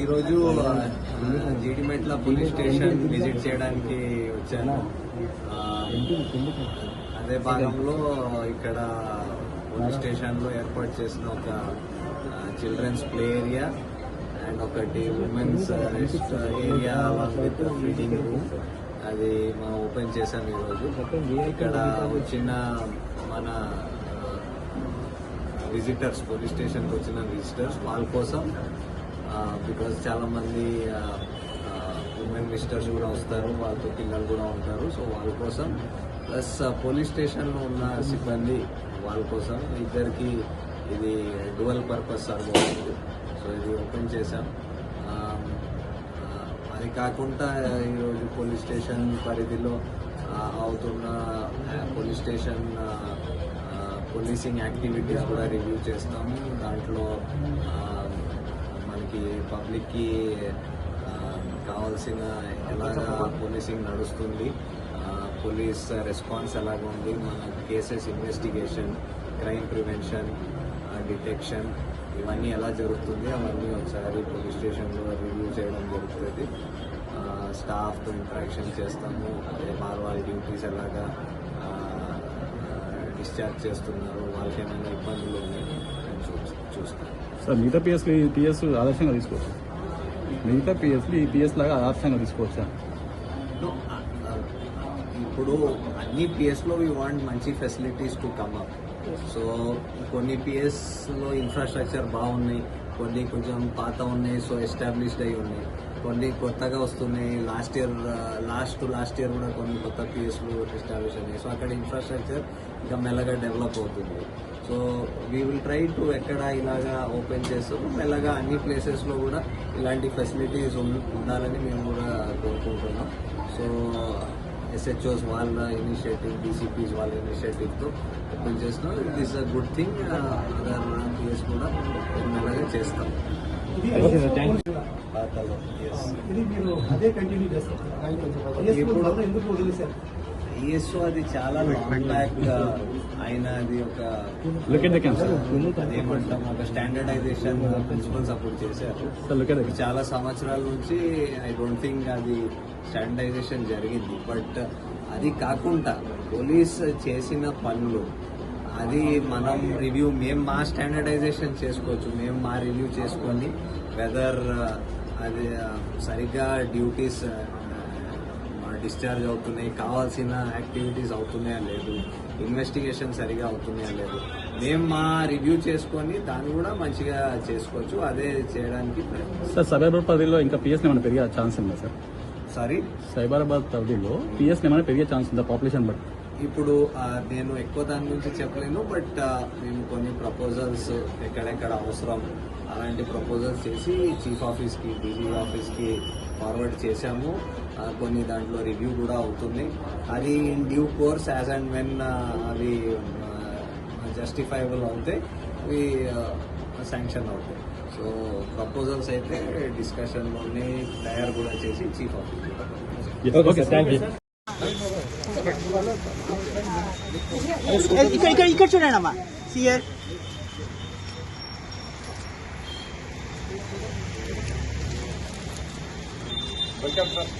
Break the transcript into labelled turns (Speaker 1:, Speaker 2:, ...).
Speaker 1: ఈరోజు Jeedimetla police station visit చేయడానికి వచ్చాను. అదే భాగంలో ఇక్కడ పోలీస్ స్టేషన్లో ఏర్పాటు చేసిన ఒక చిల్డ్రన్స్ ప్లే ఏరియా అండ్ ఒకటి women's rest area with feeding room. అది మనం ఓపెన్ చేసాం ఈరోజు. ఇక్కడ వచ్చిన మన విజిటర్స్ పోలీస్ స్టేషన్కి వచ్చిన విజిటర్స్ వాళ్ళ కోసం బికాజ్ చాలామంది ఉమెన్ విజిటర్స్ కూడా వస్తారు వాళ్ళతో పిల్లలు కూడా ఉంటారు. సో వాళ్ళ కోసం ప్లస్ పోలీస్ స్టేషన్లో ఉన్న సిబ్బంది వాళ్ళ కోసం ఇద్దరికి ఇది డువల్ పర్పస్ సర్వ్ అవుతుంది సో ఇది ఓపెన్ చేశాం. అది కాకుండా ఈరోజు పోలీస్ స్టేషన్ పరిధిలో అవుతున్న పోలీస్ స్టేషన్ పోలీసింగ్ యాక్టివిటీస్ కూడా రివ్యూ చేస్తాము. దాంట్లో మనకి పబ్లిక్కి కావాల్సిన ఎలాగా పోలీసింగ్ నడుస్తుంది పోలీస్ రెస్పాన్స్ ఎలాగ ఉంది మన cases investigation crime prevention detection ఇవన్నీ ఎలా జరుగుతుంది అవన్నీ ఒకసారి పోలీస్ స్టేషన్లో రివ్యూ చేయడం జరుగుతుంది. స్టాఫ్తో ఇంటరాక్షన్ చేస్తాము అదే వారి వాళ్ళ డ్యూటీస్ ఎలాగా డిశ్చార్జ్ చేస్తున్నారు వాళ్ళకి ఏమైనా ఇబ్బందులు ఉన్నాయి? చూస్తాను
Speaker 2: సార్ మిగతా పిఎస్ పిఎస్ ఆదర్శంగా తీసుకోవచ్చు? మిగతా పిఎస్లు ఈ పిఎస్ లాగా ఆదర్శంగా తీసుకోవచ్చా?
Speaker 1: ఇప్పుడు అన్ని పిఎస్లో వీ వాంట్ మంచి facilities to come up so కొన్ని పిఎస్లో ఇన్ఫ్రాస్ట్రక్చర్ బాగున్నాయి కొన్ని కొంచెం పాత ఉన్నాయి సో ఎస్టాబ్లిష్డ్ అయి ఉన్నాయి. కొన్ని కొత్తగా వస్తున్నాయి. Last year last last year కూడా కొన్ని కొత్త పిఎస్లు ఎస్టాబ్లిష్ అయినాయి. సో అక్కడ ఇన్ఫ్రాస్ట్రక్చర్ ఇంకా మెల్లగా డెవలప్ అవుతుంది. So we will try to ఎక్కడ ఇలాగా ఓపెన్ చేస్తాము మెల్లగా అన్ని ప్లేసెస్లో కూడా ఇలాంటి ఫెసిలిటీస్ ఉండాలని మేము కూడా కోరుకుంటున్నాం. సో ఎస్హెచ్ఓస్ వాళ్ళ ఇనిషియేటివ్ డీసీపీస్ వాళ్ళ ఇనిషియేటివ్తో ఓపెన్ చేస్తున్నాం. It is a good thing other PS కూడా మెల్లగా చేస్తాం. Yes.
Speaker 3: ఇది మీరు అదే కంటిన్యూ చేస్తారు.
Speaker 1: ఇప్పుడు-
Speaker 3: ఎందుకు వదిలేశారు?
Speaker 1: ఈఎస్ఓ అది చాలా లాంగ్ బ్యాక్ అయిన అది ఒక అదేమంటాం ఒక స్టాండర్డైజేషన్ ప్రిన్సిపల్స్ అప్పుడు చేశారు. చాలా సంవత్సరాల నుంచి ఐ డోంట్ థింక్ అది స్టాండర్డైజేషన్ జరిగింది. బట్ అది కాకుండా పోలీస్ చేసిన పనులు అది మనం రివ్యూ మేము మా స్టాండర్డైజేషన్ చేసుకోవచ్చు. మేము మా రివ్యూ చేసుకొని వెదర్ అది సరిగ్గా డ్యూటీస్ డిశ్చార్జ్ అవుతున్నాయి కావాల్సిన యాక్టివిటీస్ అవుతున్నాయా లేదు ఇన్వెస్టిగేషన్ సరిగా అవుతున్నాయా లేదు. మేము మా రివ్యూ చేసుకొని దాన్ని కూడా మంచిగా చేసుకోవచ్చు అదే చేయడానికి
Speaker 2: సార్ సైబరాబాద్ పరిధిలో ఇంకా పిఎస్ ఏమైనా పెరిగే ఛాన్స్ ఉందా సార్?
Speaker 1: సారీ
Speaker 2: సైబరాబాద్ పరిధిలో పిఎస్ ఏమైనా పెరిగే ఛాన్స్ ఉందా పాపులేషన్ బట్టి?
Speaker 1: ఇప్పుడు నేను ఎక్కువ దాని గురించి చెప్పలేను బట్ మేము కొన్ని ప్రపోజల్స్ ఎక్కడెక్కడ అవసరం అలాంటి ప్రపోజల్స్ చేసి చీఫ్ ఆఫీస్కి డీజీ ఆఫీస్కి ఫార్వర్డ్ చేశాము. కొన్ని దాంట్లో రివ్యూ కూడా అవుతుంది. అది in due course as and when అవి జస్టిఫైబుల్ అవుతాయి అవి శాంక్షన్ అవుతాయి. సో ప్రపోజల్స్ అయితే డిస్కషన్లోనే తయారు కూడా చేసి చీఫ్ ఆఫీస్కి
Speaker 2: ఓకే థ్యాంక్ యూ
Speaker 4: ఇక్కడ ఇక్కడ ఇక్కడ చూడండి అమ్మా సియర్
Speaker 5: వెల్కమ్ సార్